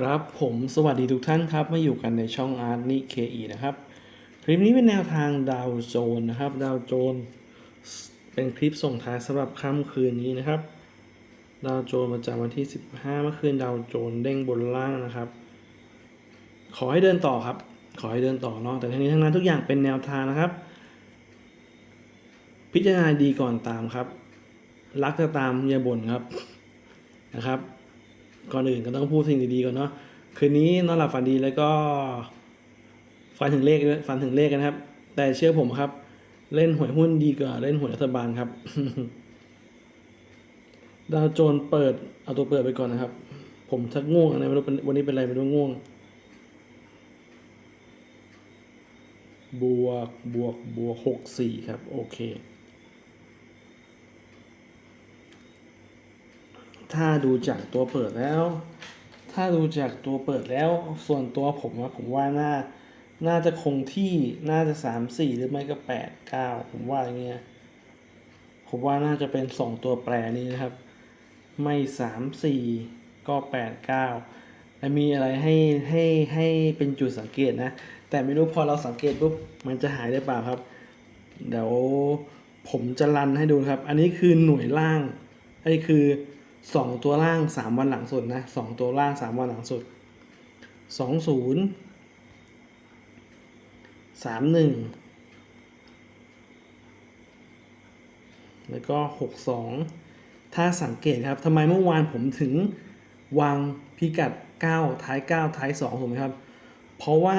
ครับผมสวัสดีทุกท่านครับมาอยู่กันในช่องอาร์ตนิเคอีนะครับ คลิปนี้เป็นแนวทางดาวโจนนะครับ ดาวโจน เป็นคลิปส่งท้ายสำหรับค่ำคืนนี้นะครับ ดาวโจนประจำวันที่ 15 เมื่อคืนดาวโจนเด้งบนล่างนะครับ ขอให้เดินต่อครับ ขอให้เดินต่อเนาะแต่ทั้งนี้ทั้งนั้นทุกอย่างเป็นแนวทางนะครับ พิจารณาดีก่อนตามครับ รักจะตามอย่าบ่นครับนะครับ ก่อนอื่นก็ต้องพูดสิ่งดีๆก่อนเนาะคืนนี้นอนหลับฝันดีแล้วก็ฝันถึงเลขฝันถึงเลขกันครับ แต่เชื่อผมครับ เล่นหวยหุ้นดีกว่าเล่นหวยรัฐบาลครับ ดาวโจนเปิดเอาตัวเปิดไปก่อนนะครับ ผมชักง่วงอะไรไม่รู้วันนี้เป็นอะไรไม่รู้ง่วง บวกบวกบวกหกสี่ครับ โอเค ถ้าดูจากตัวเปิดแล้ว ถ้าดูจากตัวเปิดแล้ว ส่วนตัวผมว่าผมว่าน่า น่าจะคงที่ น่าจะสามสี่หรือไม่ก็แปดเก้าผมว่าอย่างเงี้ย ผมว่าน่าจะเป็นสองตัวแปรนี้นะครับ ไม่สามสี่ก็แปดเก้าและมีอะไรให้ให้ให้เป็นจุดสังเกตนะ แต่ไม่รู้พอเราสังเกตปุ๊บมันจะหายได้เปล่าครับ เดี๋ยวผมจะรันให้ดูครับ อันนี้คือหน่วยล่างอันนี้คือ สองตัวล่างสามวันหลังสุดนะสองตัวล่างสามวันหลังสุดสองศูนย์สามหนึ่งแล้วก็หกสองถ้าสังเกตครับทำไมเมื่อวานผมถึงวางพิกัด 9 ท้าย 9 ท้าย2ถูกไหมครับ เพราะว่า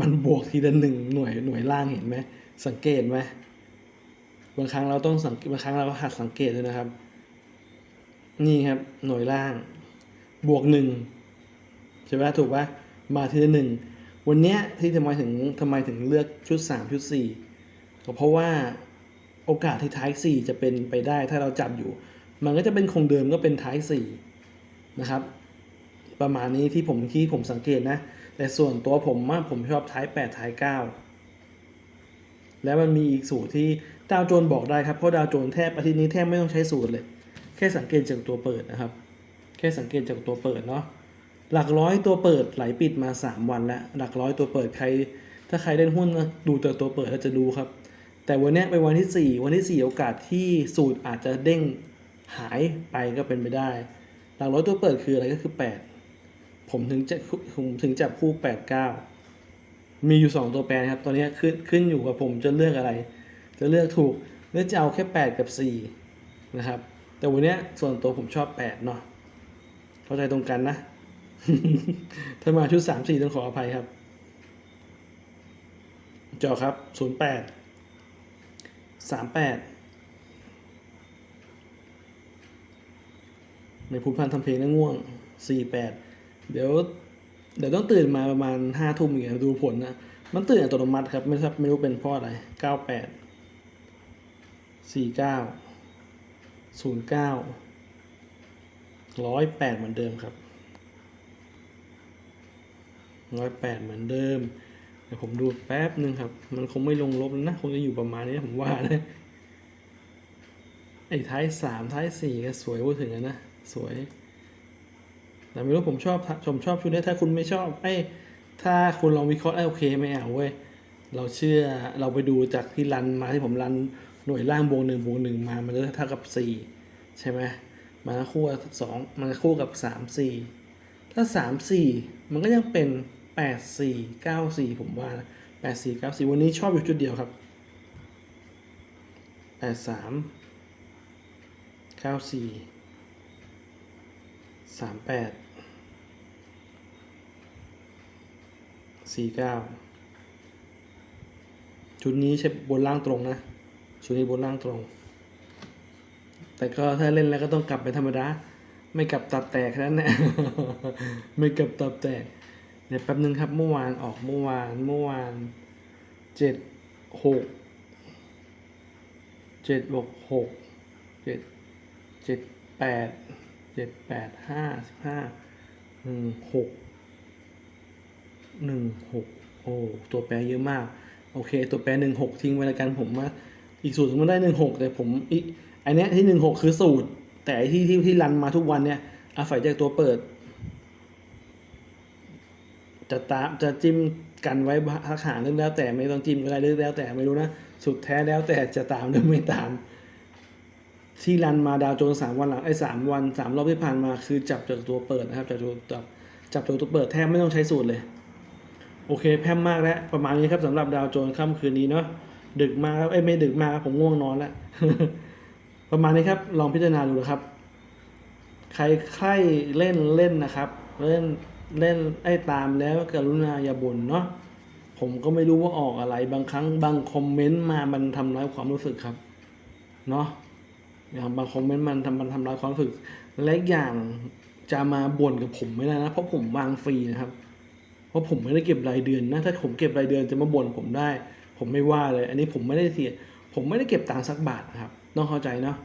มันบวกทีละหนึ่งหน่วยหน่วยล่างเห็นไหมสังเกตไหมบางครั้งเราต้องสังบางครั้งเราก็หัดสังเกตด้วยนะครับ นี่ครับ หน่วยล่าง บวกหนึ่งใช่ไหมถูกปะมาทีละหนึ่งวันเนี้ยที่ทำไมถึงทำไมถึงเลือกชุดสามชุดสี่ก็เพราะว่าโอกาสที่ท้ายสี่จะเป็นไปได้ถ้าเราจับอยู่ มันก็จะเป็นคงเดิมก็เป็นท้ายสี่นะครับ ประมาณนี้ที่ผมที่ผมสังเกตนะ แต่ส่วนตัวผมว่าผมชอบท้ายแปดท้ายเก้าแล้วมันมีอีกสูตรที่ดาวโจนบอกได้ครับเพราะดาวโจนแทบอาทิตย์นี้แทบไม่ต้องใช้สูตรเลย แค่สังเกตจากตัวเปิดนะครับ แค่สังเกตจากตัวเปิดเนาะหลักร้อยตัวเปิดไหลปิดมา 3 วันแล้ว หลักร้อยตัวเปิดใคร ถ้าใครเล่นหุ้นนะดูจากตัวเปิดก็จะดูครับ แต่วันนี้เป็นวันที่ 4 วันที่ 4 โอกาสที่สูตรอาจจะเด้งหายไปก็เป็นไปได้ หลักร้อยตัวเปิดคืออะไรก็คือ 8 ผมถึงจะผมถึงจับคู่ 8 9 มีอยู่ 2 ตัวแปรนะครับ ตอนนี้ขึ้นขึ้นอยู่กับผมจะเลือกอะไร จะเลือกถูกหรือจะเอาแค่ 8 กับ 4 นะครับ แต่วันนี้ส่วนตัวผมชอบ8เนาะเข้าใจตรงกันนะ ถ้ามาชุด3 4ต้องขออภัยครับ จอครับ08 38ในภูมิพันธ์ทำเพลงนะง่วง48เดี๋ยว เดี๋ยวต้องตื่นมาประมาณ5ทุ่มอย่างเงี้ยดูผลนะมันตื่นอัตโนมัติครับ ไม่ทราบไม่รู้เป็นเพราะอะไรเก้าแปดสี่เก้า 98 49 09ร้อยแปดเหมือนเดิมครับร้อยแปดเหมือนเดิมเดี๋ยวผมดูแป๊บหนึ่งครับ มันคงไม่ลงลบแล้วนะคงจะอยู่ประมาณนี้ผมว่านะไอ้ท้ายสามท้ายสี่ก็สวยพูดถึงนะสวยแต่ไม่รู้ผมชอบผมชอบชุดนี้ถ้าคุณไม่ชอบไอ้ถ้าคุณลองวิเคราะห์ไอ้โอเคไม่เอาเว้ยเราเชื่อเราไปดูจากที่รันมาที่ผมรัน หน่วยล่างบวกหนึ่งบวกหนึ่งมามันจะเท่ากับสี่ใช่ไหมมันคู่กับสองมันคู่กับสามสี่ถ้าสามสี่มันก็ยังเป็นแปดสี่เก้าสี่ผมว่าแปดสี่เก้าสี่วันนี้ชอบอยู่จุดเดียวครับแปดสามเก้าสี่สามแปดสี่เก้าชุดนี้ใช้บนล่างตรงนะ ชุดนี้บนล่างตรง แต่ก็ถ้าเล่นแล้วก็ต้องกลับไปธรรมดา ไม่กลับตับแตกแค่นั้นแหละไม่กลับตับแตกเดี๋ยวแป๊บนึงครับเมื่อวานออกเมื่อวานเมื่อวานเจ็ดหกเจ็ดบวกหกเจ็ดเจ็ดแปดเจ็ดแปดห้าสิบห้าหนึ่งหกหนึ่งหกโอ้ตัวแปรเยอะมาก โอเค ตัวแปรหนึ่งหกทิ้งไว้แล้วกันผมว่า อีกสูตรมันได้หนึ่งหกแต่ผมอีกอันเนี้ยที่หนึ่งหกคือสูตร แต่ที่ที่ที่รันมาทุกวันเนี่ยอาศัยจากตัวเปิด จะตามจะจิ้มกันไว้ทักหาเรื่องแล้วแต่ไม่ต้องจิ้มก็ได้เรื่องแล้วแต่ไม่รู้นะสุดแท้แล้วแต่จะตามหรือไม่ตาม ที่รันมาดาวโจนสามวันหลังไอ้สามวันสามรอบที่ผ่านมาคือจับจากตัวเปิดนะครับจับตัวจับจับจากตัวเปิดแทบไม่ต้องใช้สูตรเลย โอเคแพมมากแล้วประมาณนี้ครับสำหรับดาวโจนค่ำคืนนี้เนาะ ดึกมากครับเอ้ไม่ดึกมากครับผมง่วงนอนแล้วประมาณนี้ครับ ลองพิจารณาดูนะครับ ใครใครเล่นเล่นนะครับ เล่นเล่นไอ้ตามแล้วกรุณาอย่าบ่นเนาะผมก็ไม่รู้ว่าออกอะไร บางครั้งบางคอมเมนต์มามันทำร้ายความรู้สึกครับเนาะอย่างบางคอมเมนต์มันทำมันทำร้ายความรู้สึกและอีกอย่างจะมาบ่นกับผมไม่ได้นะ เพราะผมวางฟรีนะครับ เพราะผมไม่ได้เก็บรายเดือนนะ ถ้าผมเก็บรายเดือนจะมาบ่นผมได้ ผมไม่ว่าเลย อันนี้ผมไม่ได้เสีย ผมไม่ได้เก็บตังค์สักบาทนะครับต้องเข้าใจเนาะ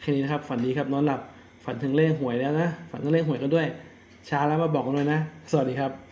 แค่นี้นะครับ ฝันดีครับนอนหลับฝันถึงเลขหวยแล้วนะ ฝันถึงเลขหวยกันด้วยช้าแล้วมาบอกกันเลยนะ สวัสดีครับ